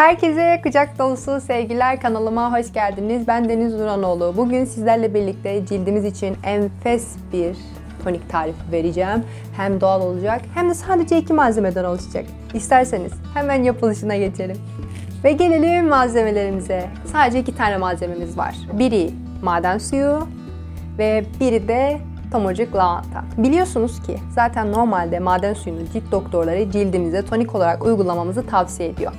Herkese kucak dolusu sevgiler kanalıma hoş geldiniz. Ben Deniz Nuranoğlu. Bugün sizlerle birlikte cildimiz için enfes bir tonik tarifi vereceğim. Hem doğal olacak hem de sadece iki malzemeden oluşacak. İsterseniz hemen yapılışına geçelim. Ve gelelim malzemelerimize. Sadece iki tane malzememiz var. Biri maden suyu ve biri de tomurcuk lavanta. Biliyorsunuz ki zaten normalde maden suyunu cilt doktorları cildimize tonik olarak uygulamamızı tavsiye ediyor.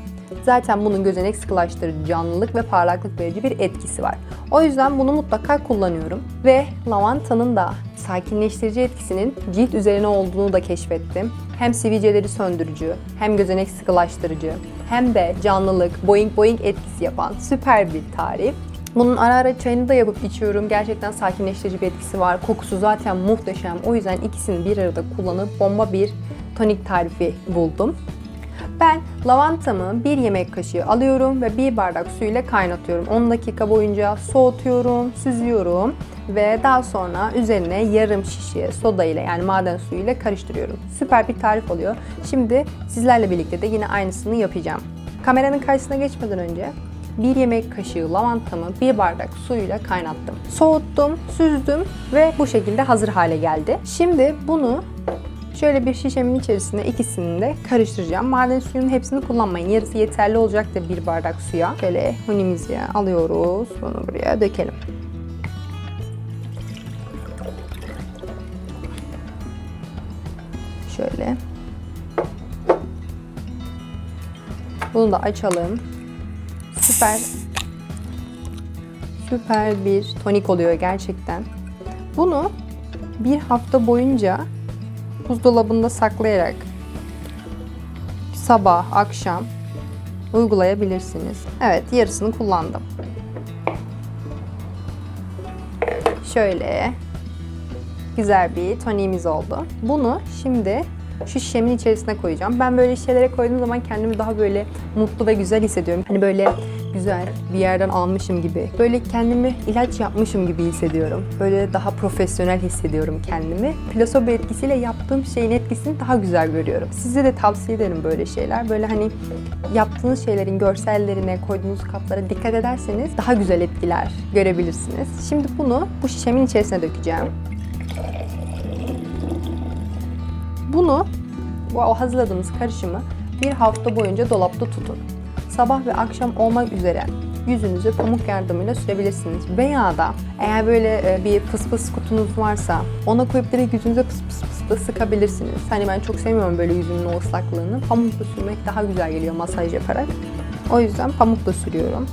Zaten bunun gözenek sıkılaştırıcı, canlılık ve parlaklık verici bir etkisi var. O yüzden bunu mutlaka kullanıyorum. Ve lavantanın da sakinleştirici etkisinin cilt üzerine olduğunu da keşfettim. Hem sivilceleri söndürücü, hem gözenek sıkılaştırıcı, hem de canlılık, boing boing etkisi yapan süper bir tarif. Bunun ara ara çayını da yapıp içiyorum. Gerçekten sakinleştirici bir etkisi var. Kokusu zaten muhteşem. O yüzden ikisini bir arada kullanıp bomba bir tonik tarifi buldum. Ben lavantamı bir yemek kaşığı alıyorum ve bir bardak su ile kaynatıyorum. 10 dakika boyunca soğutuyorum, süzüyorum ve daha sonra üzerine yarım şişe soda ile yani maden suyu ile karıştırıyorum. Süper bir tarif oluyor. Şimdi sizlerle birlikte de yine aynısını yapacağım. Kameranın karşısına geçmeden önce bir yemek kaşığı lavantamı bir bardak suyla kaynattım. Soğuttum, süzdüm ve bu şekilde hazır hale geldi. Şimdi bunu Şöyle bir şişemin içerisine ikisini de karıştıracağım. Maden suyunun hepsini kullanmayın. Yarısı yeterli olacaktır bir bardak suya. Şöyle hunimizi alıyoruz. Bunu buraya dökelim. Şöyle. Bunu da açalım. Süper. Süper bir tonik oluyor gerçekten. Bunu bir hafta boyunca buzdolabında saklayarak sabah, akşam uygulayabilirsiniz. Evet, yarısını kullandım. Şöyle güzel bir toniğimiz oldu. Bunu şimdi şu şişemin içerisine koyacağım. Ben böyle şişelere koyduğum zaman kendimi daha böyle mutlu ve güzel hissediyorum. Hani böyle güzel bir yerden almışım gibi. Böyle kendimi ilaç yapmışım gibi hissediyorum. Böyle daha profesyonel hissediyorum kendimi. Plasebo etkisiyle yaptığım şeyin etkisini daha güzel görüyorum. Size de tavsiye ederim böyle şeyler. Böyle hani yaptığınız şeylerin görsellerine, koyduğunuz kaplara dikkat ederseniz daha güzel etkiler görebilirsiniz. Şimdi bunu bu şişemin içerisine dökeceğim. Bunu, bu hazırladığımız karışımı bir hafta boyunca dolapta tutun. Sabah ve akşam olmak üzere yüzünüzü pamuk yardımıyla sürebilirsiniz. Veya da eğer böyle e, bir fıs fıs kutunuz varsa ona koyup direkt yüzünüze pıs pıs pıs da sıkabilirsiniz. Hani ben çok sevmiyorum böyle yüzümün o ıslaklığını. Pamukla sürmek daha güzel geliyor masaj yaparak. O yüzden pamukla sürüyorum.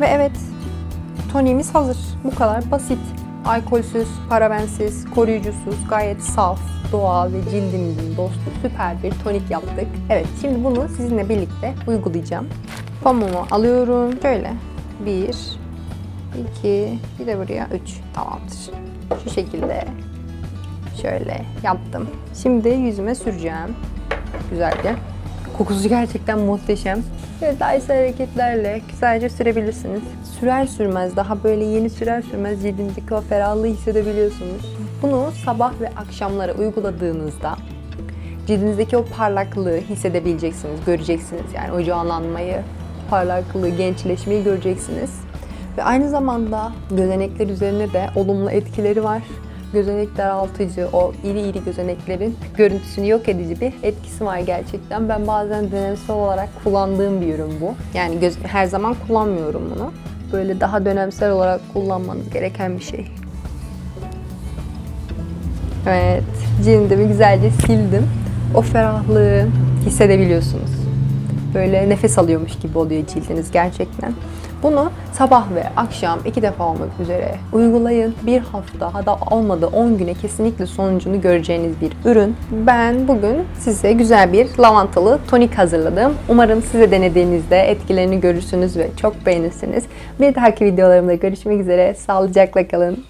Ve evet, toniğimiz hazır. Bu kadar basit. Alkolsüz, parabensiz, koruyucusuz, gayet saf, doğal ve cildimizin dostu süper bir tonik yaptık. Evet, şimdi bunu sizinle birlikte uygulayacağım. Pamuğumu alıyorum. Şöyle. Bir, iki, bir de buraya üç. Tamamdır. Şu şekilde. Şöyle yaptım. Şimdi yüzüme süreceğim. Güzelce. Kokusu gerçekten muhteşem. Böyle daisel hareketlerle güzelce sürebilirsiniz. Sürer sürmez, daha böyle yeni sürer sürmez cildinizdeki o ferahlığı hissedebiliyorsunuz. Bunu sabah ve akşamları uyguladığınızda cildinizdeki o parlaklığı hissedebileceksiniz, göreceksiniz. Yani o canlanmayı, parlaklığı, gençleşmeyi göreceksiniz. Ve aynı zamanda gözenekler üzerine de olumlu etkileri var. Gözenek daraltıcı, o iri iri gözeneklerin görüntüsünü yok edici bir etkisi var gerçekten. Ben bazen dönemsel olarak kullandığım bir ürün bu. Yani göz, her zaman kullanmıyorum bunu. Böyle daha dönemsel olarak kullanmanız gereken bir şey. Evet, cildimi güzelce sildim. O ferahlığı hissedebiliyorsunuz. Böyle nefes alıyormuş gibi oluyor cildiniz gerçekten. Bunu sabah ve akşam iki defa olmak üzere uygulayın. Bir hafta hatta olmadı 10 güne kesinlikle sonucunu göreceğiniz bir ürün. Ben bugün size güzel bir lavantalı tonik hazırladım. Umarım size denediğinizde etkilerini görürsünüz ve çok beğenirsiniz. Bir dahaki videolarımda görüşmek üzere. Sağlıcakla kalın.